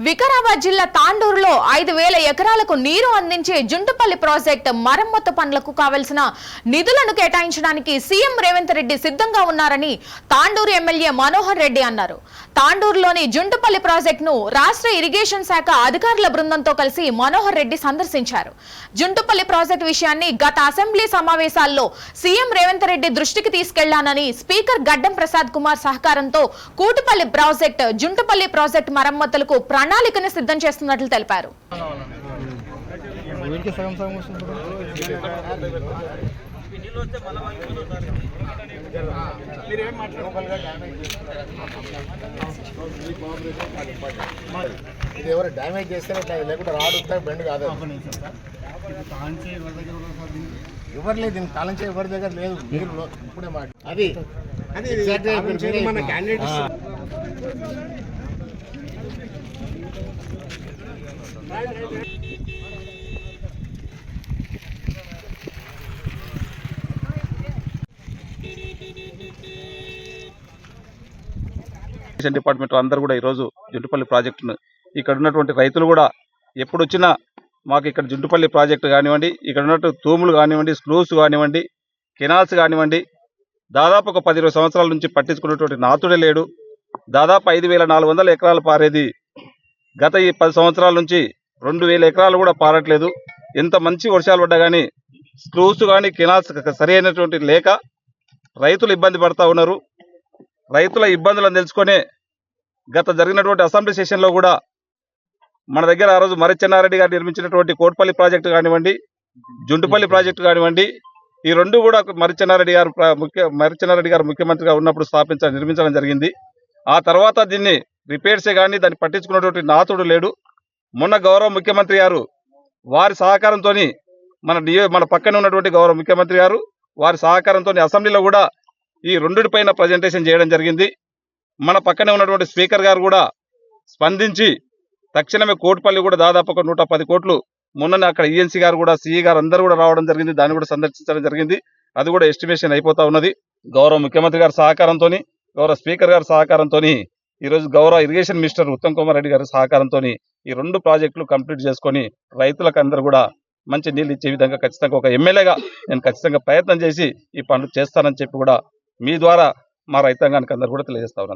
వికారాబాద్ జిల్లా తాండూరులో ఐదు వేల ఎకరాలకు నీరు అందించే జుంటుపల్లి ప్రాజెక్ట్ మరమ్మతు పనులకు కావలసిన నిధులను కేటాయించడానికి సీఎం రేవంత్ రెడ్డి సిద్ధంగా ఉన్నారని తాండూరు ఎమ్మెల్యే మనోహర్ రెడ్డి అన్నారు. తాండూరులోని జుంటుపల్లి ప్రాజెక్టును రాష్ట్ర ఇరిగేషన్ శాఖ అధికారుల బృందంతో కలిసి మనోహర్ రెడ్డి సందర్శించారు. జుంటుపల్లి ప్రాజెక్టు విషయాన్ని గత అసెంబ్లీ సమావేశాల్లో సీఎం రేవంత్ రెడ్డి దృష్టికి తీసుకెళ్ళానని స్పీకర్ గడ్డం ప్రసాద్ కుమార్ సహకారంతో కూటుపల్లి ప్రాజెక్ట్ జుంటుపల్లి ప్రాజెక్టు మరమ్మతులకు ప్రణాళికను సిద్ధం చేస్తున్నట్లు తెలిపారు. ఇది ఎవరు డ్యామేజ్ చేస్తే ఇట్లా లేకుంటే రాడు వస్తే బెండ్ కాదు. ఎవరి దగ్గర లేదు దీనికి తాళం చేయ ఎవరి దగ్గర లేదు. మీరు లో- ఇప్పుడే మాట అది. మీరే మన క్యాండిడేట్ డిపార్ట్మెంట్ అందరూ కూడా ఈరోజు జుట్టుపల్లి ప్రాజెక్టును ఇక్కడ ఉన్నటువంటి రైతులు కూడా ఎప్పుడు వచ్చినా మాకు ఇక్కడ జుట్టుపల్లి ప్రాజెక్టు కానివ్వండి ఇక్కడ ఉన్నట్టు తూములు కానివ్వండి స్లూస్ కానివ్వండి కెనాల్స్ కానివ్వండి దాదాపు ఒక పది సంవత్సరాల నుంచి పట్టించుకున్నటువంటి నాతుడే లేడు. దాదాపు ఐదు వేల నాలుగు వందల ఎకరాలు పారేది గత ఈ పది సంవత్సరాల నుంచి రెండు వేల ఎకరాలు కూడా పారట్లేదు. ఎంత మంచి వర్షాలు పడ్డా కానీ స్క్రూస్ కానీ కెనాల్స్ సరి లేక రైతులు ఇబ్బంది పడతా ఉన్నారు. రైతుల ఇబ్బందులను తెలుసుకొని గత జరిగినటువంటి అసెంబ్లీ సెషన్లో కూడా మన దగ్గర ఆ రోజు మరిచెన్నారెడ్డి గారు నిర్మించినటువంటి కోట్పల్లి ప్రాజెక్టు కానివ్వండి జుంటుపల్లి ప్రాజెక్టు కానివ్వండి ఈ రెండు కూడా మర్రి చెన్నారెడ్డి గారు ముఖ్య మరిచెన్నారెడ్డి గారు ముఖ్యమంత్రిగా ఉన్నప్పుడు స్థాపించడం నిర్మించడం జరిగింది. ఆ తర్వాత దీన్ని రిపేర్సే కానీ దాన్ని పట్టించుకున్నటువంటి నాతుడు లేడు. మొన్న గౌరవ ముఖ్యమంత్రి గారు వారి సహకారంతో మన నియో మన పక్కన ఉన్నటువంటి గౌరవ ముఖ్యమంత్రి గారు వారి సహకారంతో అసెంబ్లీలో కూడా ఈ రెండుపైన ప్రజెంటేషన్ చేయడం జరిగింది. మన పక్కనే ఉన్నటువంటి స్పీకర్ గారు కూడా స్పందించి తక్షణమే కోటిపల్లి కూడా దాదాపు ఒక నూట పది కోట్లు మొన్ననే అక్కడ ఈఎన్సీ గారు కూడా సిఈ గారు అందరూ కూడా రావడం జరిగింది. దాన్ని కూడా సందర్శించడం జరిగింది. అది కూడా ఎస్టిమేషన్ అయిపోతా ఉన్నది. గౌరవ ముఖ్యమంత్రి గారి సహకారంతో గౌరవ స్పీకర్ గారి సహకారంతో ఈ రోజు గౌరవ ఇరిగేషన్ మినిస్టర్ ఉత్తమ్ కుమార్ రెడ్డి గారి సహకారంతో ఈ రెండు ప్రాజెక్టులు కంప్లీట్ చేసుకొని రైతులకు అందరూ కూడా మంచి నీళ్ళు ఇచ్చే విధంగా ఖచ్చితంగా ఒక ఎమ్మెల్యేగా నేను ఖచ్చితంగా ప్రయత్నం చేసి ఈ పనులు చేస్తానని చెప్పి కూడా మీ ద్వారా మా రైతాంగానికి అందరూ కూడా తెలియజేస్తా ఉన్నాను.